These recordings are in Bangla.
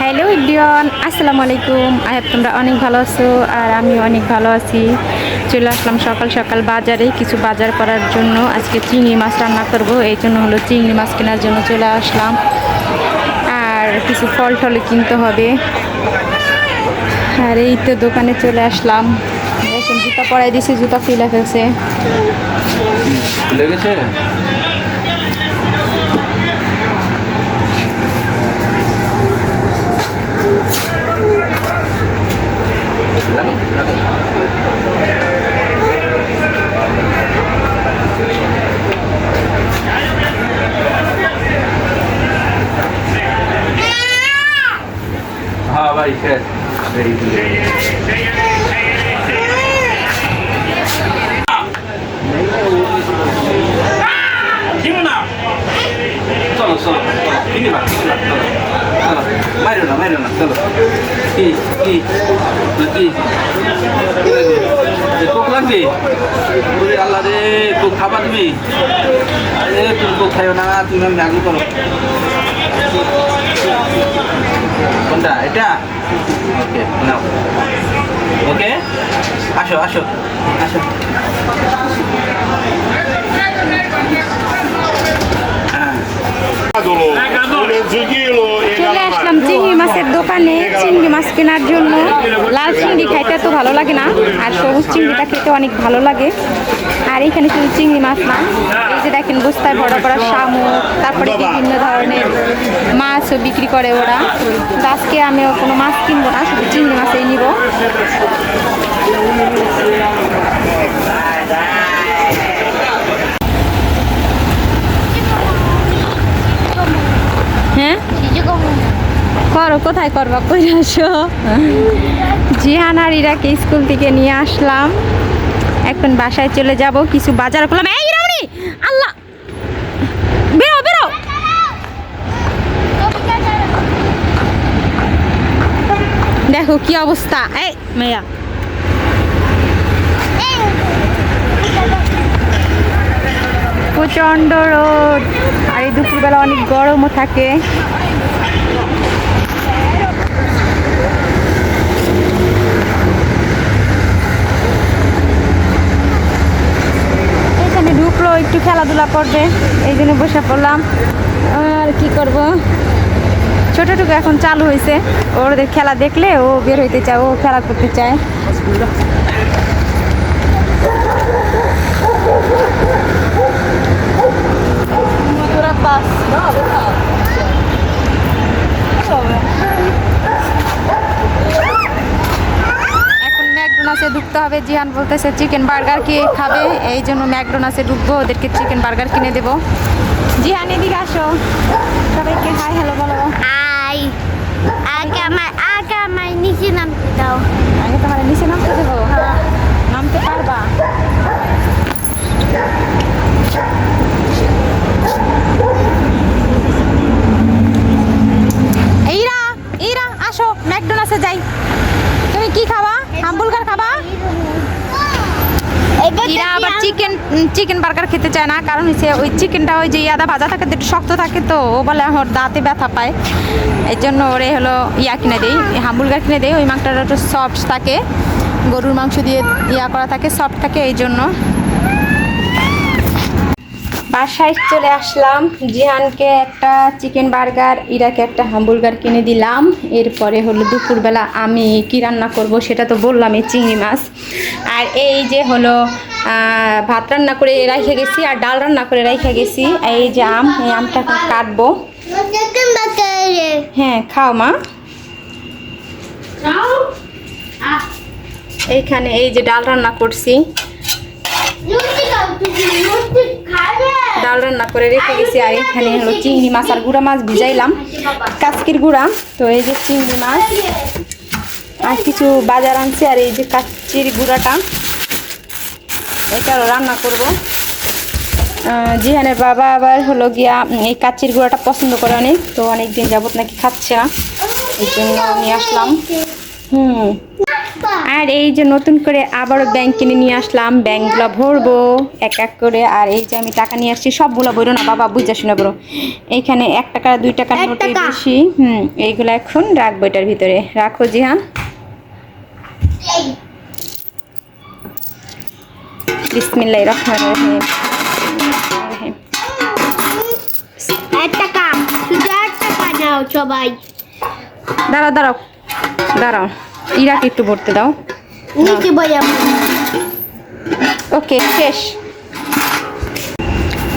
হ্যালো ইডিয়ন আসসালামু আলাইকুম। আয়াত তোমরা অনেক ভালো আছো আর আমি অনেক ভালো আছি। চলে আসলাম সকাল সকাল বাজারে কিছু বাজার করার জন্য। আজকে চিংড়ি মাছ রান্না করব, এই জন্য হলো চিংড়ি মাছ কেনার জন্য চলে আসলাম। আর কিছু ফল টল কিনতে হবে। আর এই তো দোকানে চলে আসলাম। জুতা পরাই দিয়েছে জুতা ফিলে ফেলছে। হ্যাঁ ভাই শেষ Very good. চলো চলো চলো কিনে বা কিনে বা চলো চলো মারো না মারো না চলো কি কি না কি কোক লাগবে ওরে আল্লাহ রে কোক খাবা তুমি এ তুমি কোক খাইও না তুমি আমি আগে করো কোনটা এটা ওকে নাও ওকে আসো আসো আসো zucchino e চলে আসলাম চিংড়ি মাছের দোকানে চিংড়ি মাছ কেনার জন্য। লাল চিংড়ি খাইতে তো ভালো লাগে না, আর সবুজ চিংড়িটা খেতে অনেক ভালো লাগে। আর এখানে শুধু চিংড়ি মাছ না, এই যে দেখেন বস্তায় ভরা করা শামুক, তারপরে বিভিন্ন ধরনের মাছও বিক্রি করে ওরা। তো আজকে আমি কোনো মাছ কিনবো না, শুধু চিংড়ি মাছই নিব। হ্যাঁ? করো কোথায় করবা কই আসো? জিহান আর ইরাকে স্কুল থেকে নিয়ে আসলাম? এখন বাসায় চলে যাব, কিছু বাজার করলাম। এই রামনি আল্লাহ! বেরো বেরো! দেখো কি অবস্থা। এই মেয়া। প্রচণ্ড রোদ। আর এই দুপুরবেলা অনেক গরমও থাকে এখানে ঢুকলো একটু খেলাধুলা করবে এই জন্য বসে পড়লাম। আর কি করব? ছোটটুকু এখন চালু হয়েছে ওদের খেলা দেখলে ও বের হইতে চায়, ও খেলা করতে চায়। এখন ম্যাকডোনাসে ঢুকতে হবে, জিহান বলতেছে চিকেন বার্গার কি খাবে? এই জন্য ম্যাকডোনাসে ঢুকবো, ওদেরকে চিকেন বার্গার কিনে দেবো। জিহান, এদিকে আসো। সবাইকে হাই হ্যালো বলো আই আগে আমার আগে আমার নিচে নামতে দাও আগে তোমার নিচে নামতে দেবো নামতে পারবা এইরা এইরা আসো ম্যাকডোনাসে যাই তুমি কি খাবা হাম্বুলগার খাবা এরা আবার চিকেন বার্গার খেতে চায় না। কারণ হচ্ছে ওই চিকেনটা ওই যে ইয়াদা ভাজা থাকে একটু শক্ত থাকে তো, ও বলে ওর দাঁতে ব্যথা পায়। এই জন্য ওরে হলো ইয়া কিনে দেই হাম্বুলগার কিনে দেই। ওই মাংসটা একটু সফট থাকে, গরুর মাংস দিয়ে ইয়া করা থাকে সফট থাকে, এই জন্য। বাসায় চলে আসলাম। জিহানকে একটা চিকেন বার্গার ইরাকে একটা হাম্বুর্গার কিনে দিলাম। এরপরে হলো দুপুরবেলা আমি কি রান্না করব সেটা তো বললাম, এই চিংড়ি মাছ। আর এই যে হলো ভাত রান্না করে রাইখে গেছি আর ডাল রান্না করে রাইখে গেছি। এই যে আম, এই আমটা কাটবো। হ্যাঁ খাও মা। এইখানে এই যে ডাল রান্না করছি। ডাল রান্না করে রেখে গেছি আর এখানে হলো চিংড়ি মাছ আর গুঁড়া মাছ ভিজাইলাম। কাচকির গুঁড়া, তো এই যে চিংড়ি মাছ। আর কিছু বাজার আনছি আর এই যে কাচির গুঁড়াটা। এটা রান্না করব। জিহানের বাবা আবার হলো গিয়া এই কাচির গুঁড়াটা পছন্দ করে অনেক তো অনেক দিন যাবত নাকি খাচ্ছে। না এই জন্য নিয়ে আসলাম। হুম। আর এই যে নতুন করে আবারও ব্যাংক কিনে নিয়ে আসলাম ব্যাংকগুলো ভরবো এক এক করে। আর এই যে আমি টাকা নিয়ে আসছি সবগুলো বইরো না বাবা বুঝা শুনে বড় এইখানে এক টাকা দুই টাকার এক নোটই টাকা। বেশি। হুম এইগুলো এখন রাখব এটার ভিতরে। রাখো জিহান। বিসমিল্লাহ রহমান রহিম। সবাই। দাঁড়াও দাঁড়াও দাঁড়াও। ইরাকে একটু ভরতে দাও। ওকে শেষ।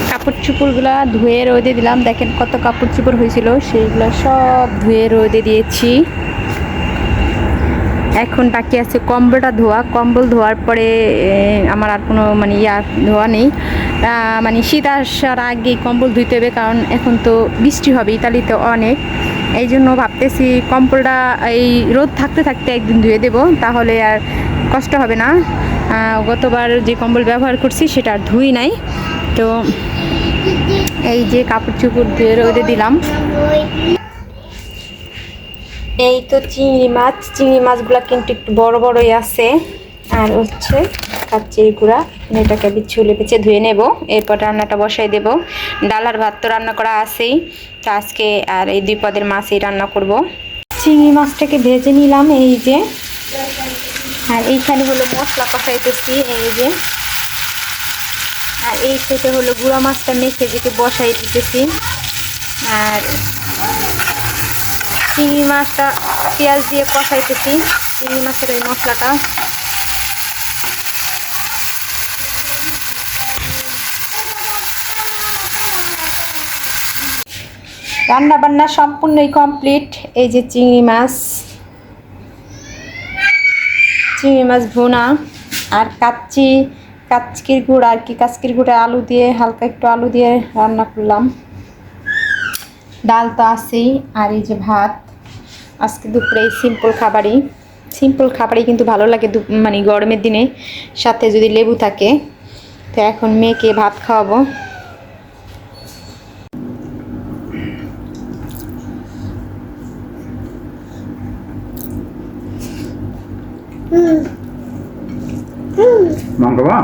কাপড় চুপড়গুলো ধুয়ে রোদে দিলাম। দেখেন কত কাপড় চুপড় হয়েছিল সেইগুলো সব ধুয়ে রোদে দিয়েছি। এখন বাকি আছে কম্বলটা ধোয়া। কম্বল ধোয়ার পরে আমার আর কোনো মানে ইয়া ধোয়া নেই। মানে শীত আসার আগে কম্বল ধুইতে হবে, কারণ এখন তো বৃষ্টি হবে, ইতালিতে অনেক। এই জন্য ভাবতেছি কম্বলটা এই রোদ থাকতে থাকতে একদিন ধুয়ে দেব, তাহলে আর কষ্ট হবে না। গতবার যে কম্বল ব্যবহার করছি, সেটা আর ধুই নাই। তো এই যে কাপড় চুপড় ধুয়ে রোদে দিলাম। এই তো চিংড়ি মাছ। চিংড়ি মাছগুলো কিন্তু একটু বড় বড়ই আছে। আর হচ্ছে কাচ্চির গুঁড়া। এটাকে আমি ছুলে বেছে ধুয়ে নেব। এরপর রান্নাটা বসাই দেব। ডাল আর ভাত তো রান্না করা আছেই। তো আজকে আর এই দুই পদের মাছই রান্না করব। চিংড়ি মাছটাকে ভেজে নিলাম এই যে। আর এইখানে হলো মশলা কষাইতেছি এই যে। আর এই থেকে হলো গুঁড়া মাছটা মেখে যেকে বসাই দিতেছি। আর চিংড়ি মাছটা পেঁয়াজ দিয়ে কষাইতেছি। চিংড়ি মাছের ওই মশলাটা। রান্না বান্না সম্পূর্ণই কমপ্লিট। এই যে চিংড়ি মাছ। চিংড়ি মাছ ভুনা। আর কাচ্চি কাচকির গুঁড়া আর কি কাচকির গুঁড়া আলু দিয়ে, হালকা একটু আলু দিয়ে রান্না করলাম। ডাল তো আছেই, আর এই যে ভাত, আজকে দুপুরে সিম্পল খাবারই। সিম্পল খাবারই কিন্তু ভালো লাগে মানে গরমের দিনে, সাথে যদি লেবু থাকে, তো এখন মেয়েকে ভাত খাওয়াবো। মাংস বা